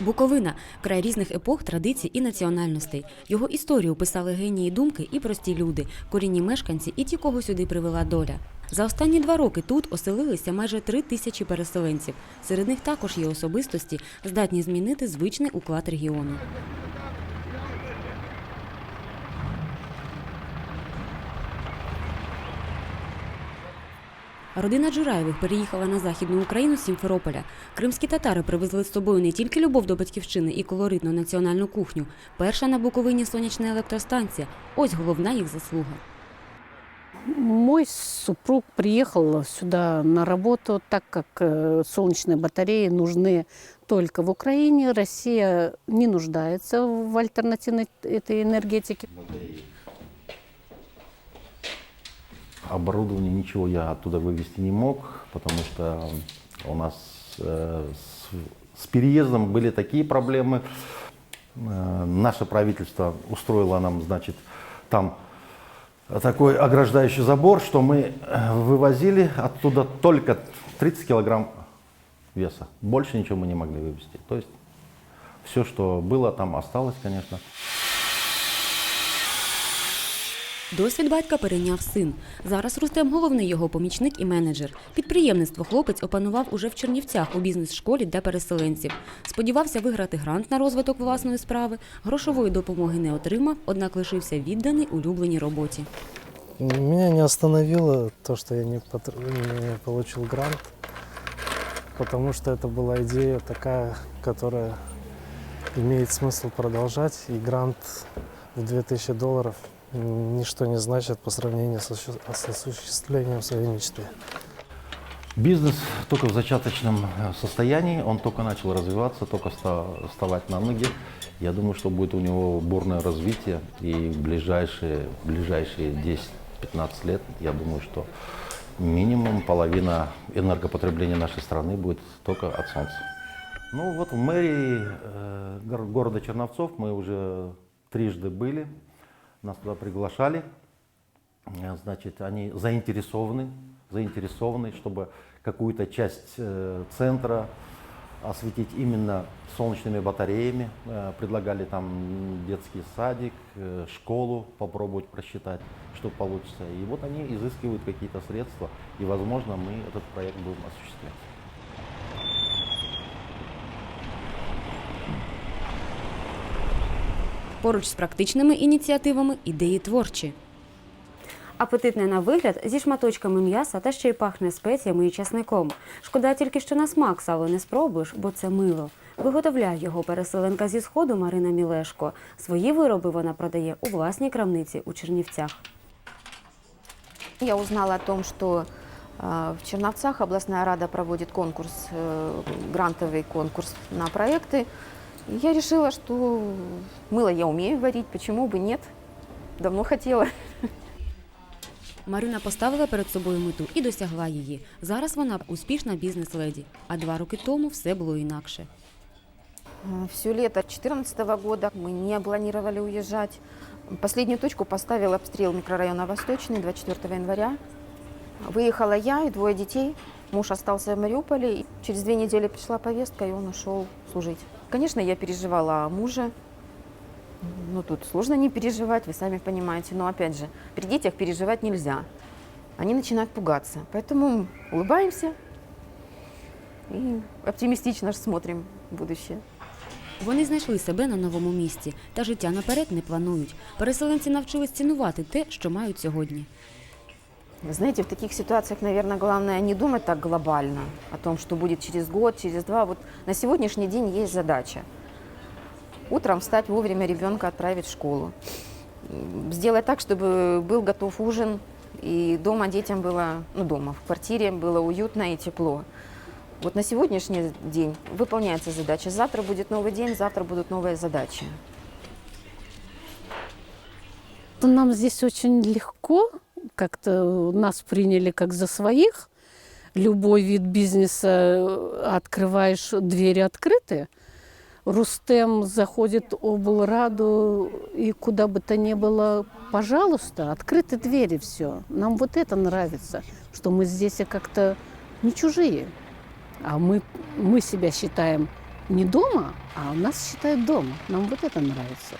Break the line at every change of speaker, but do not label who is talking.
Буковина край різних епох, традицій і національностей. Його історію писали генії думки і прості люди, корінні мешканці і ті, кого сюди привела доля. За останні два роки тут оселилися майже три тисячі переселенців. Серед них також є особистості, здатні змінити звичний уклад регіону. Родина Джураєвих переїхала на західну Україну з Сімферополя. Кримські татари привезли з собою не тільки любов до батьківщини і колоритну національну кухню. Перша на Буковині сонячна електростанція. Ось головна їх заслуга.
Мой супруг приехал сюда на работу, так как э, солнечные батареи нужны только в Украине. Россия не нуждается в альтернативной этой энергетике.
Оборудование ничего я оттуда вывести не мог, потому что у нас э, с, с переездом были такие проблемы. Э, наше правительство устроило нам, значит, там такой ограждающий забор, что мы э, вывозили оттуда только 30 килограмм веса. Больше ничего мы не могли вывезти. То есть все, что было, там осталось, конечно.
Досвід батька перейняв син. Зараз Рустем головний його помічник і менеджер. Підприємництво хлопець опанував уже в Чернівцях у бізнес-школі для переселенців. Сподівався виграти грант на розвиток власної справи. Грошової допомоги не отримав, однак лишився відданий улюбленій роботі.
Меня не остановило то, что я не, пот- не получил грант, потому что это была идея такая, которая имеет смысл продолжать, и грант в 2000 долларов м, Ничто не значит по сравнению с, осущ- с осуществлением своей мечты.
Бизнес только в зачаточном э, состоянии, он только начал развиваться, только ста- вставать на ноги. Я думаю, что будет у него бурное развитие, и в ближайшие, ближайшие 10-15 лет, я думаю, что минимум половина энергопотребления нашей страны будет только от солнца. Ну вот в мэрии э, гор- города Черновцов мы уже трижды были, нас туда приглашали. Э, Значит, они заинтересованы, заинтересованы, чтобы какую-то часть э, центра осветить именно солнечными батареями. Э, Предлагали там детский садик, школу попробовать просчитать, что получится. И вот они изыскивают какие-то средства, и, возможно, мы этот проект будем осуществлять.
Поруч з практичними ініціативами ідеї творчі. Апетитне на вигляд зі шматочками м'яса та ще й пахне спеціями і часником. Шкода тільки, що на смак сало не спробуєш, бо це мило. Виготовляє його переселенка зі сходу Марина Мілешко. Свої вироби вона продає у власній крамниці у Чернівцях.
Я узнала о том, что э, в Черновцах областная рада проводит конкурс, э, грантовый конкурс на проекты. И я решила, что мыло я умею варить, почему бы нет. Давно хотела.
Марина поставила перед собою мету і досягла її. Зараз вона успішна бізнес-леді. А два роки тому все було інакше.
Все лето 2014 года мы не планировали уезжать. Последнюю точку поставил обстрел микрорайона Восточный 24 января. Выехала я и двое детей. Муж остался в Мариуполе. И через две недели пришла повестка, и он ушел служить. Конечно, я переживала о муже. Ну, тут сложно не переживать, вы сами понимаете. Но, опять же, при детях переживать нельзя. Они начинают пугаться. Поэтому улыбаемся и оптимистично смотрим в будущее.
Вони знайшли себе на новому місці та життя наперед не планують. Переселенці навчились цінувати те, що мають сьогодні.
Знаете, в таких ситуациях, наверное, главное не думать так глобально о том, что будет через год, через два. Вот на сегодняшний день есть задача. Утром встать вовремя ребенка отправить в школу. Сделать так, чтобы был готов ужин, и дома детям было, ну дома, в квартире было уютно и тепло. Вот на сегодняшний день выполняется задача. Завтра будет новый день, завтра будут новые задачи.
Нам здесь очень легко, как-то нас приняли как за своих. Любой вид бизнеса э, открываешь, двери открыты. Рустем заходит облраду, и куда бы то ни было, пожалуйста, открыты двери, все. Нам вот это нравится, что мы здесь как-то не чужие, а мы, мы себя считаем не дома, а у нас считают дома. Нам вот это нравится.